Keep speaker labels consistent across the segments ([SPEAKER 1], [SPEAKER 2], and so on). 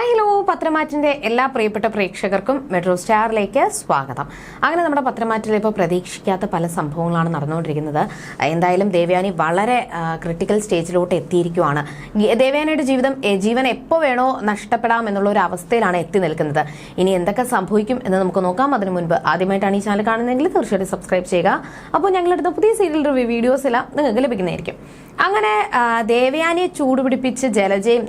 [SPEAKER 1] Hi hello പത്രമാറ്റിന്റെ എല്ലാ പ്രിയപ്പെട്ട പ്രേക്ഷകർക്കും മെട്രോ സ്റ്റാറിലേക്ക് സ്വാഗതം. അങ്ങനെ നമ്മുടെ പത്രമാറ്റിൽ ഇപ്പോൾ പ്രതീക്ഷിക്കാത്ത പല സംഭവങ്ങളാണ് നടന്നുകൊണ്ടിരിക്കുന്നത്. എന്തായാലും ദേവയാനി വളരെ ക്രിട്ടിക്കൽ സ്റ്റേജിലോട്ട് എത്തിയിരിക്കുവാണ്. ദേവയാനിയുടെ ജീവിതം ജീവൻ എപ്പോൾ വേണോ നഷ്ടപ്പെടാം എന്നുള്ള ഒരു അവസ്ഥയിലാണ് എത്തി നിൽക്കുന്നത്. ഇനി എന്തൊക്കെ സംഭവിക്കും എന്ന് നമുക്ക് നോക്കാം. അതിനു മുൻപ് ആദ്യമായിട്ടാണ് ഈ ചാനൽ കാണുന്നതെങ്കിൽ തീർച്ചയായിട്ടും സബ്സ്ക്രൈബ് ചെയ്യുക. അപ്പോൾ ഞങ്ങളെടുത്ത പുതിയ സീരിയൽ റിവ്യൂ വീഡിയോസ് എല്ലാം നിങ്ങൾക്ക് ലഭിക്കുന്നതായിരിക്കും. അങ്ങനെ ദേവയാനിയെ ചൂടുപിടിപ്പിച്ച് ജലജയും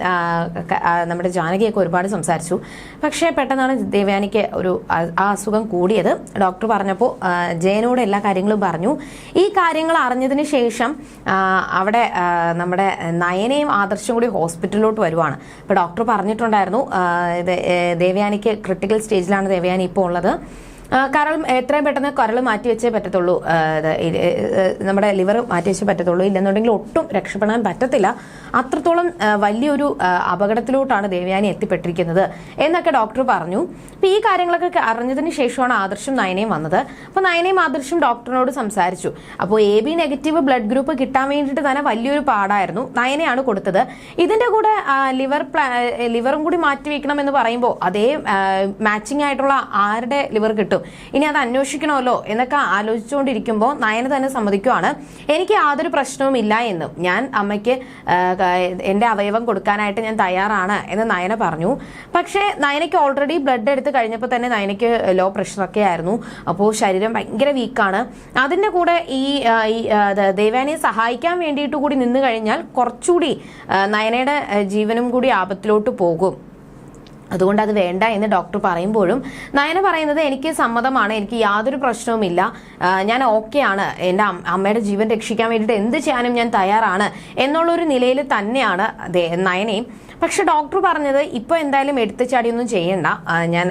[SPEAKER 1] നമ്മുടെ ജാനകിയൊക്കെ ഒരുപാട് സംസാരിച്ചു. പക്ഷേ പെട്ടെന്നാണ് ദേവയാനിക്ക് ഒരു ആ- അസുഖം കൂടിയത്. ഡോക്ടർ പറഞ്ഞപ്പോൾ ജയനോട് എല്ലാ കാര്യങ്ങളും പറഞ്ഞു. ഈ കാര്യങ്ങൾ അറിഞ്ഞതിന് ശേഷം അവിടെ നമ്മുടെ നയനയും ആദർശം കൂടി ഹോസ്പിറ്റലിലോട്ട് വരുവാണ്. അപ്പോൾ ഡോക്ടർ പറഞ്ഞിട്ടുണ്ടായിരുന്നു ദേവയാനിക്ക് ക്രിട്ടിക്കൽ സ്റ്റേജിലാണ് ദേവയാനി ഇപ്പോൾ ഉള്ളത്. ആ, കരൾ എത്രയും പെട്ടെന്ന് കരൾ മാറ്റി വെച്ചേ പറ്റത്തുള്ളൂ. നമ്മുടെ ലിവർ മാറ്റി വെച്ചേ പറ്റത്തുള്ളൂ. ഇല്ലെന്നുണ്ടെങ്കിൽ ഒട്ടും രക്ഷപ്പെടാൻ പറ്റത്തില്ല. അത്രത്തോളം വലിയൊരു അപകടത്തിലോട്ടാണ് ദേവയാനി എത്തിപ്പെട്ടിരിക്കുന്നത് എന്നൊക്കെ ഡോക്ടർ പറഞ്ഞു. അപ്പൊ ഈ കാര്യങ്ങളൊക്കെ അറിഞ്ഞതിന് ശേഷമാണ് ആദർശം നയനയും വന്നത്. അപ്പൊ നയനയും ആദർശം ഡോക്ടറിനോട് സംസാരിച്ചു. അപ്പോൾ A B negative blood group കിട്ടാൻ വേണ്ടിയിട്ട് തന്നെ വലിയൊരു പാടായിരുന്നു നയനയാണ് കൊടുത്തത്. ഇതിന്റെ കൂടെ ലിവർ ലിവറും കൂടി മാറ്റി വെക്കണം എന്ന് പറയുമ്പോൾ അതേ മാച്ചിങ് ആയിട്ടുള്ള ആരുടെ ലിവർ കിട്ടും? ഇനി അത് അന്വേഷിക്കണമല്ലോ എന്നൊക്കെ ആലോചിച്ചുകൊണ്ടിരിക്കുമ്പോൾ നയന തന്നെ സമ്മതിക്കുവാണ്. എനിക്ക് യാതൊരു പ്രശ്നവും ഇല്ല എന്നും. ഞാൻ അമ്മയ്ക്ക് എന്റെ അവയവം കൊടുക്കാനായിട്ട് ഞാൻ തയ്യാറാണ് എന്ന് നയന പറഞ്ഞു. പക്ഷേ നയനയ്ക്ക് ഓൾറെഡി ബ്ലഡ് എടുത്ത് കഴിഞ്ഞപ്പോൾ തന്നെ നയനയ്ക്ക് ലോ പ്രഷറൊക്കെ ആയിരുന്നു. അപ്പോൾ ശരീരം ഭയങ്കര വീക്കാണ് അതിന്റെ കൂടെ ഈ ആ, ഈ ആ, ദ- ദേവാനിയെ സഹായിക്കാൻ വേണ്ടിയിട്ട് കൂടി നിന്ന് കഴിഞ്ഞാൽ കുറച്ചുകൂടി നയനയുടെ ജീവനും കൂടി ആപത്തിലോട്ട് പോകും. അതുകൊണ്ട് അത് വേണ്ട എന്ന് ഡോക്ടർ പറയുമ്പോഴും നയന പറയുന്നത് എനിക്ക് സമ്മതമാണ് എനിക്ക് യാതൊരു പ്രശ്നവുമില്ല. ഞാൻ ഓക്കെയാണ്. എന്റെ അമ്മയുടെ ജീവൻ രക്ഷിക്കാൻ വേണ്ടിയിട്ട് എന്ത് ചെയ്യാനും ഞാൻ തയ്യാറാണ് എന്നുള്ളൊരു നിലയിൽ തന്നെയാണ് നയനയും. പക്ഷെ ഡോക്ടർ പറഞ്ഞത് ഇപ്പോൾ എന്തായാലും എടുത്തുചാടിയൊന്നും ചെയ്യണ്ട. ഞാൻ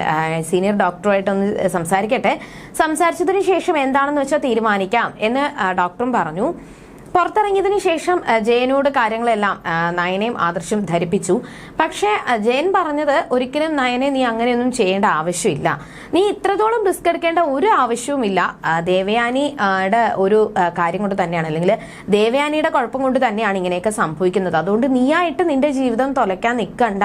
[SPEAKER 1] സീനിയർ ഡോക്ടറുമായിട്ടൊന്ന് സംസാരിക്കട്ടെ. സംസാരിച്ചതിന് ശേഷം എന്താണെന്ന് വെച്ചാൽ തീരുമാനിക്കാം എന്ന് ഡോക്ടറും പറഞ്ഞു. പുറത്തിറങ്ങിയതിനു ശേഷം ജയനോട് കാര്യങ്ങളെല്ലാം നയനയും ആദർശം ധരിപ്പിച്ചു. പക്ഷേ ജയൻ പറഞ്ഞത് ഒരിക്കലും നയനെ നീ അങ്ങനെയൊന്നും ചെയ്യേണ്ട ആവശ്യമില്ല. നീ ഇത്രത്തോളം റിസ്ക് എടുക്കേണ്ട ഒരു ആവശ്യവുമില്ല. ദേവയാനിയുടെ ഒരു കാര്യം കൊണ്ട് തന്നെയാണ്. അല്ലെങ്കിൽ ദേവയാനിയുടെ കുഴപ്പം കൊണ്ട് തന്നെയാണ് ഇങ്ങനെയൊക്കെ സംഭവിക്കുന്നത്. അതുകൊണ്ട് നീയായിട്ട് നിന്റെ ജീവിതം തുലയ്ക്കാൻ നിൽക്കണ്ട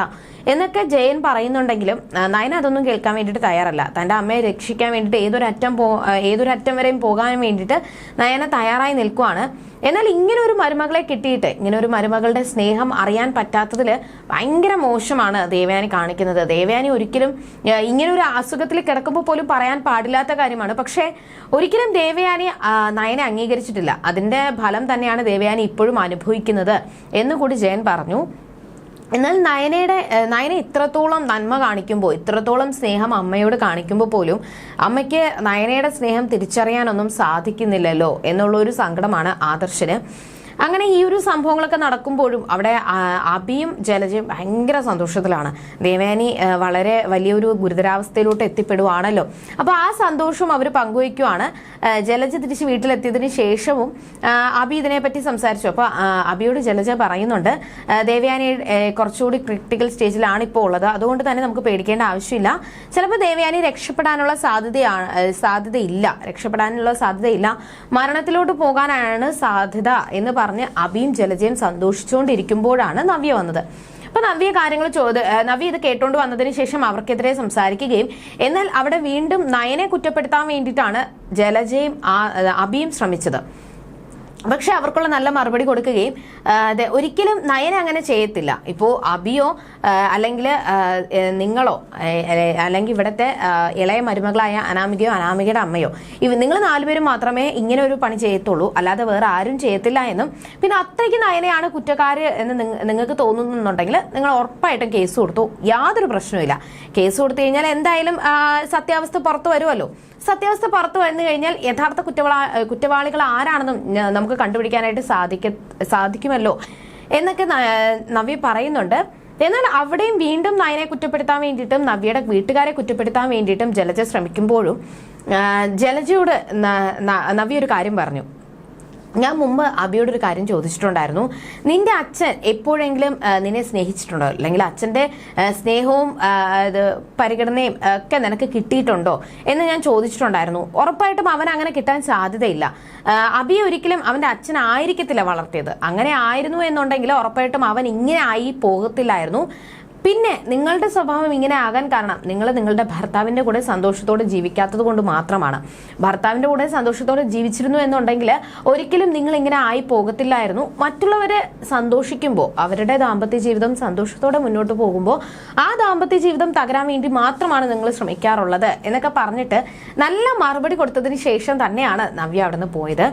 [SPEAKER 1] എന്നൊക്കെ ജയൻ പറയുന്നുണ്ടെങ്കിലും നയന അതൊന്നും കേൾക്കാൻ വേണ്ടിയിട്ട് തയ്യാറല്ല. തന്റെ അമ്മയെ രക്ഷിക്കാൻ വേണ്ടിയിട്ട് ഏതൊരറ്റം പോ ഏതൊരു ഏതൊരറ്റം വരെയും പോകാൻ വേണ്ടിയിട്ട് നയന തയ്യാറായി നിൽക്കുവാണ്. എന്നാൽ ഇങ്ങനെ ഒരു മരുമകളെ കിട്ടിയിട്ട് ഇങ്ങനെ ഒരു മരുമകളുടെ സ്നേഹം അറിയാൻ പറ്റാത്തതിൽ ഭയങ്കര മോശമാണ് ദേവയാനി കാണിക്കുന്നത്. ദേവയാനി ഒരിക്കലും ഇങ്ങനെ ഒരു അസുഖത്തിൽ കിടക്കുമ്പോൾ പോലും പറയാൻ പാടില്ലാത്ത കാര്യമാണ്. പക്ഷേ ഒരിക്കലും ദേവയാനി നയനെ അംഗീകരിച്ചിട്ടില്ല. അതിന്റെ ഫലം തന്നെയാണ് ദേവയാനി ഇപ്പോഴും അനുഭവിക്കുന്നത് എന്നുകൂടി ജയൻ പറഞ്ഞു. എന്നാൽ നയനയുടെ നയന ഇത്രത്തോളം നന്മ കാണിക്കുമ്പോൾ ഇത്രത്തോളം സ്നേഹം അമ്മയോട് കാണിക്കുമ്പോൾ പോലും അമ്മയ്ക്ക് നയനയുടെ സ്നേഹം തിരിച്ചറിയാനൊന്നും സാധിക്കുന്നില്ലല്ലോ എന്നുള്ള ഒരു സങ്കടമാണ് ആദർശന്. അങ്ങനെ ഈ ഒരു സംഭവങ്ങളൊക്കെ നടക്കുമ്പോഴും അവിടെ അബിയും ജലജയും ഭയങ്കര സന്തോഷത്തിലാണ്. ഏഹ് വളരെ വലിയൊരു ഗുരുതരാവസ്ഥയിലോട്ട് എത്തിപ്പെടുവാണല്ലോ. അപ്പോൾ ആ സന്തോഷം അവർ പങ്കുവയ്ക്കുവാണ്. ജലജ തിരിച്ച് വീട്ടിലെത്തിയതിന് ശേഷവും അബി ഇതിനെപ്പറ്റി സംസാരിച്ചു. അപ്പോൾ അബിയോട് ജലജ പറയുന്നുണ്ട് ദേവയാനി കുറച്ചുകൂടി ക്രിട്ടിക്കൽ സ്റ്റേജിലാണ് ഇപ്പോൾ ഉള്ളത്. അതുകൊണ്ട് തന്നെ നമുക്ക് പേടിക്കേണ്ട ആവശ്യമില്ല. ചിലപ്പോൾ ദേവയാനി രക്ഷപ്പെടാനുള്ള സാധ്യതയാണ് സാധ്യതയില്ല. രക്ഷപ്പെടാനുള്ള സാധ്യതയില്ല. മരണത്തിലോട്ട് പോകാനാണ് സാധ്യത എന്ന് പറഞ്ഞ് അബിയും ജലജയും സന്തോഷിച്ചുകൊണ്ടിരിക്കുമ്പോഴാണ് നവ്യ വന്നത്. അപ്പൊ നവ്യ കാര്യങ്ങൾ ചോദ നവ്യ ഇത് കേട്ടോണ്ട് വന്നതിന് ശേഷം അവർക്കെതിരെ സംസാരിക്കുകയും എന്നാൽ അവിടെ വീണ്ടും നയനെ കുറ്റപ്പെടുത്താൻ വേണ്ടിയിട്ടാണ് ജലജയും അബിയും ശ്രമിച്ചത്. പക്ഷെ അവർക്കുള്ള നല്ല മറുപടി കൊടുക്കുകയും ഒരിക്കലും നയന അങ്ങനെ ചെയ്യത്തില്ല. ഇപ്പോൾ അബിയോ അല്ലെങ്കിൽ നിങ്ങളോ അല്ലെങ്കിൽ ഇവിടുത്തെ ഇളയ മരുമകളായ അനാമികയോ അനാമികയുടെ അമ്മയോ ഇവ നിങ്ങൾ നാലുപേരും മാത്രമേ ഇങ്ങനെ ഒരു പണി ചെയ്യത്തുള്ളൂ. അല്ലാതെ വേറെ ആരും ചെയ്യത്തില്ല എന്നും. പിന്നെ അത്രയ്ക്ക് നയനയാണ് കുറ്റക്കാര് എന്ന് നിങ്ങൾക്ക് തോന്നുന്നുണ്ടെങ്കിൽ നിങ്ങൾ ഉറപ്പായിട്ടും കേസ് കൊടുത്തു. യാതൊരു പ്രശ്നവുമില്ല. കേസ് കൊടുത്തു കഴിഞ്ഞാൽ എന്തായാലും സത്യാവസ്ഥ പുറത്തു വരുമല്ലോ. സത്യാവസ്ഥ പുറത്തു വന്നു കഴിഞ്ഞാൽ യഥാർത്ഥ കുറ്റവാള കുറ്റവാളികൾ ആരാണെന്നും നമുക്ക് കണ്ടുപിടിക്കാനായിട്ട് സാധിക്ക സാധിക്കുമല്ലോ എന്നൊക്കെ നവ്യ പറയുന്നുണ്ട്. എന്നാൽ അവിടെയും വീണ്ടും നയനെ കുറ്റപ്പെടുത്താൻ വേണ്ടിയിട്ടും നവ്യയുടെ വീട്ടുകാരെ കുറ്റപ്പെടുത്താൻ വേണ്ടിയിട്ടും ജലജ ശ്രമിക്കുമ്പോഴും ജലജയോട് നവ്യ ഒരു കാര്യം പറഞ്ഞു. ഞാൻ മുമ്പ് അബിയോട് ഒരു കാര്യം ചോദിച്ചിട്ടുണ്ടായിരുന്നു. നിന്റെ അച്ഛൻ എപ്പോഴെങ്കിലും നിന്നെ സ്നേഹിച്ചിട്ടുണ്ടോ? അല്ലെങ്കിൽ അച്ഛന്റെ സ്നേഹവും പരിഗണനയും ഒക്കെ നിനക്ക് കിട്ടിയിട്ടുണ്ടോ? എന്ന് ഞാൻ ചോദിച്ചിട്ടുണ്ടായിരുന്നു. ഉറപ്പായിട്ടും അവൻ അങ്ങനെ കിട്ടാൻ സാധ്യതയില്ല. അബിയെ ഒരിക്കലും അവന്റെ അച്ഛൻ ആയിരിക്കത്തില്ല വളർത്തിയത്. അങ്ങനെ ആയിരുന്നു എന്നുണ്ടെങ്കിൽ ഉറപ്പായിട്ടും അവൻ ഇങ്ങനെ ആയി പോകത്തില്ലായിരുന്നു. പിന്നെ നിങ്ങളുടെ സ്വഭാവം ഇങ്ങനെ ആകാൻ കാരണം നിങ്ങൾ നിങ്ങളുടെ ഭർത്താവിന്റെ കൂടെ സന്തോഷത്തോടെ ജീവിക്കാത്തത് കൊണ്ട് മാത്രമാണ്. ഭർത്താവിന്റെ കൂടെ സന്തോഷത്തോടെ ജീവിച്ചിരുന്നു എന്നുണ്ടെങ്കിൽ ഒരിക്കലും നിങ്ങൾ ഇങ്ങനെ ആയി പോകത്തില്ലായിരുന്നു. മറ്റുള്ളവരെ സന്തോഷിക്കുമ്പോൾ അവരുടെ ദാമ്പത്യ ജീവിതം സന്തോഷത്തോടെ മുന്നോട്ട് പോകുമ്പോൾ ആ ദാമ്പത്യ ജീവിതം തകരാൻ വേണ്ടി മാത്രമാണ് നിങ്ങൾ ശ്രമിക്കാറുള്ളത് എന്നൊക്കെ പറഞ്ഞിട്ട് നല്ല മറുപടി കൊടുത്തതിന് ശേഷം തന്നെയാണ് നവ്യ അവിടെ നിന്ന് പോയത്.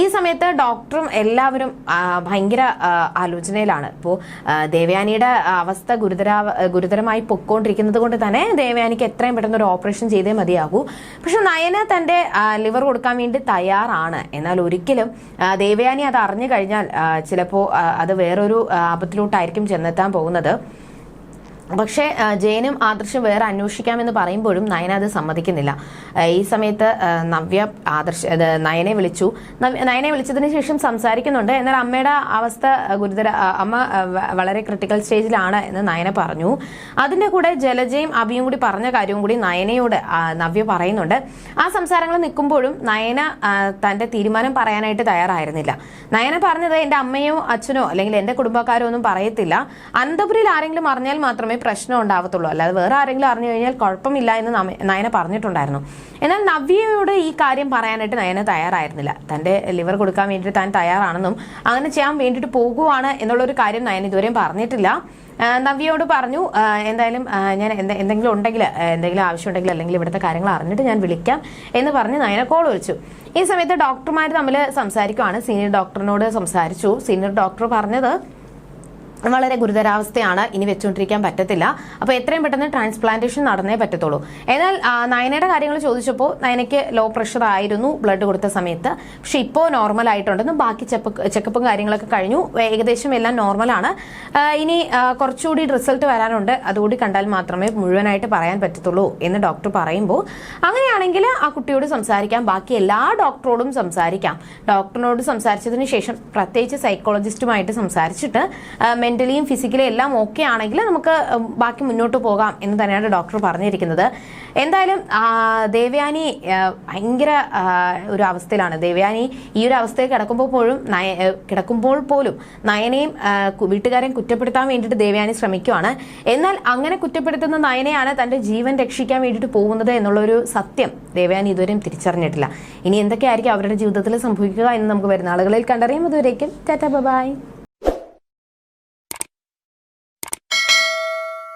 [SPEAKER 1] ഈ സമയത്ത് ഡോക്ടറും എല്ലാവരും ഭയങ്കര ആലോചനയിലാണ്. ഇപ്പോൾ ദേവയാനിയുടെ അവസ്ഥ ഗുരുതര ഗുരുതരമായി പൊക്കോണ്ടിരിക്കുന്നത് കൊണ്ട് തന്നെ ദേവയാനിക്ക് എത്രയും പെട്ടെന്ന് ഒരു ഓപ്പറേഷൻ ചെയ്തേ മതിയാകൂ. പക്ഷെ നയന തന്റെ ലിവർ കൊടുക്കാൻ വേണ്ടി തയ്യാറാണ്. എന്നാൽ ഒരിക്കലും ദേവയാനി അത് അറിഞ്ഞു കഴിഞ്ഞാൽ ചിലപ്പോൾ അത് വേറൊരു ആപത്തിലോട്ടായിരിക്കും ചെന്നെത്താൻ പോകുന്നത്. പക്ഷേ ജയനും ആദർശും വേറെ അന്വേഷിക്കാമെന്ന് പറയുമ്പോഴും നയന അത് സമ്മതിക്കുന്നില്ല. ഈ സമയത്ത് നവ്യ ആദർശ നയനെ വിളിച്ചു. നയനെ വിളിച്ചതിന് ശേഷം സംസാരിക്കുന്നുണ്ട്. എന്നാൽ അമ്മയുടെ അവസ്ഥ ഗുരുതര അമ്മ വളരെ ക്രിട്ടിക്കൽ സ്റ്റേജിലാണ് എന്ന് നയന പറഞ്ഞു. അതിന്റെ കൂടെ ജലജയും അഭിയും കൂടി പറഞ്ഞ കാര്യവും കൂടി നയനയോട് നവ്യ പറയുന്നുണ്ട്. ആ സംസാരങ്ങൾ നിൽക്കുമ്പോഴും നയന തന്റെ തീരുമാനം പറയാനായിട്ട് തയ്യാറായിരുന്നില്ല. നയന പറഞ്ഞത് എന്റെ അമ്മയോ അച്ഛനോ അല്ലെങ്കിൽ എന്റെ കുടുംബക്കാരോ ഒന്നും പറയത്തില്ല. അനന്തപുരിയിൽ ആരെങ്കിലും അറിഞ്ഞാൽ മാത്രമേ പ്രശ്നം ഉണ്ടാവത്തുള്ളൂ. അല്ലാതെ വേറെ ആരെങ്കിലും അറിഞ്ഞു കഴിഞ്ഞാൽ കുഴപ്പമില്ല എന്ന് നയന പറഞ്ഞിട്ടുണ്ടായിരുന്നു. എന്നാൽ നവ്യയോട് ഈ കാര്യം പറയാനായിട്ട് നയന തയ്യാറായിരുന്നില്ല. തന്റെ ലിവർ കൊടുക്കാൻ വേണ്ടിയിട്ട് താൻ തയ്യാറാണെന്നും അങ്ങനെ ചെയ്യാൻ വേണ്ടിയിട്ട് പോകുവാണ് എന്നുള്ളൊരു കാര്യം നയന ഇതുവരെയും പറഞ്ഞിട്ടില്ല. നവ്യയോട് പറഞ്ഞു എന്തായാലും ഞാൻ എന്തെ- എന്തെങ്കിലും ഉണ്ടെങ്കിൽ എന്തെങ്കിലും ആവശ്യമുണ്ടെങ്കിൽ അല്ലെങ്കിൽ ഇവിടുത്തെ കാര്യങ്ങൾ അറിഞ്ഞിട്ട് ഞാൻ വിളിക്കാം എന്ന് പറഞ്ഞ് നയന കോൾ വിളിച്ചു. ഈ സമയത്ത് ഡോക്ടർമാർ തമ്മിൽ സംസാരിക്കുവാണ്. സീനിയർ ഡോക്ടറിനോട് സംസാരിച്ചു. സീനിയർ ഡോക്ടർ പറഞ്ഞത് വളരെ ഗുരുതരാവസ്ഥയാണ് ഇനി വെച്ചുകൊണ്ടിരിക്കാൻ പറ്റത്തില്ല. അപ്പോൾ എത്രയും പെട്ടെന്ന് ട്രാൻസ്പ്ലാന്റേഷൻ നടന്നേ പറ്റത്തുള്ളൂ. എന്നാൽ നയനയുടെ കാര്യങ്ങൾ ചോദിച്ചപ്പോൾ നയനയ്ക്ക് ലോ പ്രഷർ ആയിരുന്നു ബ്ലഡ് കൊടുത്ത സമയത്ത്. പക്ഷെ ഇപ്പോൾ നോർമൽ ആയിട്ടുണ്ടെന്നും ബാക്കി ചെക്കപ്പും കാര്യങ്ങളൊക്കെ കഴിഞ്ഞു. ഏകദേശം എല്ലാം നോർമലാണ് ഇനി കുറച്ചുകൂടി റിസൾട്ട് വരാനുണ്ട്. അതുകൂടി കണ്ടാൽ മാത്രമേ മുഴുവനായിട്ട് പറയാൻ പറ്റത്തുള്ളൂ എന്ന് ഡോക്ടർ പറയുമ്പോൾ. അങ്ങനെയാണെങ്കിൽ ആ കുട്ടിയോട് സംസാരിക്കാം. ബാക്കി എല്ലാ ഡോക്ടറോടും സംസാരിക്കാം. ഡോക്ടറിനോട് സംസാരിച്ചതിന് ശേഷം പ്രത്യേകിച്ച് സൈക്കോളജിസ്റ്റുമായിട്ട് സംസാരിച്ചിട്ട് മെന്റലിയും ഫിസിക്കലി എല്ലാം ഓക്കെ ആണെങ്കിൽ നമുക്ക് ബാക്കി മുന്നോട്ട് പോകാം എന്ന് തന്നെയാണ് ഡോക്ടർ പറഞ്ഞിരിക്കുന്നത്. എന്തായാലും ദേവയാനി ഭയങ്കര ഒരു അവസ്ഥയിലാണ്. ദേവയാനി ഈ ഒരു അവസ്ഥയിൽ കിടക്കുമ്പോൾ പോലും നയ കിടക്കുമ്പോൾ പോലും നയനെയും വീട്ടുകാരെയും കുറ്റപ്പെടുത്താൻ വേണ്ടിയിട്ട് ദേവയാനി ശ്രമിക്കുവാണ്. എന്നാൽ അങ്ങനെ കുറ്റപ്പെടുത്തുന്ന നയനെയാണ് തന്റെ ജീവൻ രക്ഷിക്കാൻ വേണ്ടിയിട്ട് പോകുന്നത് എന്നുള്ളൊരു സത്യം ദേവയാനി ഇതുവരെയും തിരിച്ചറിഞ്ഞിട്ടില്ല. ഇനി എന്തൊക്കെയായിരിക്കും അവരുടെ ജീവിതത്തിൽ സംഭവിക്കുക എന്ന് നമുക്ക് വരുന്ന ആളുകളിൽ കണ്ടറിയാം. അതുവരേക്കും ടാറ്റ ബൈ.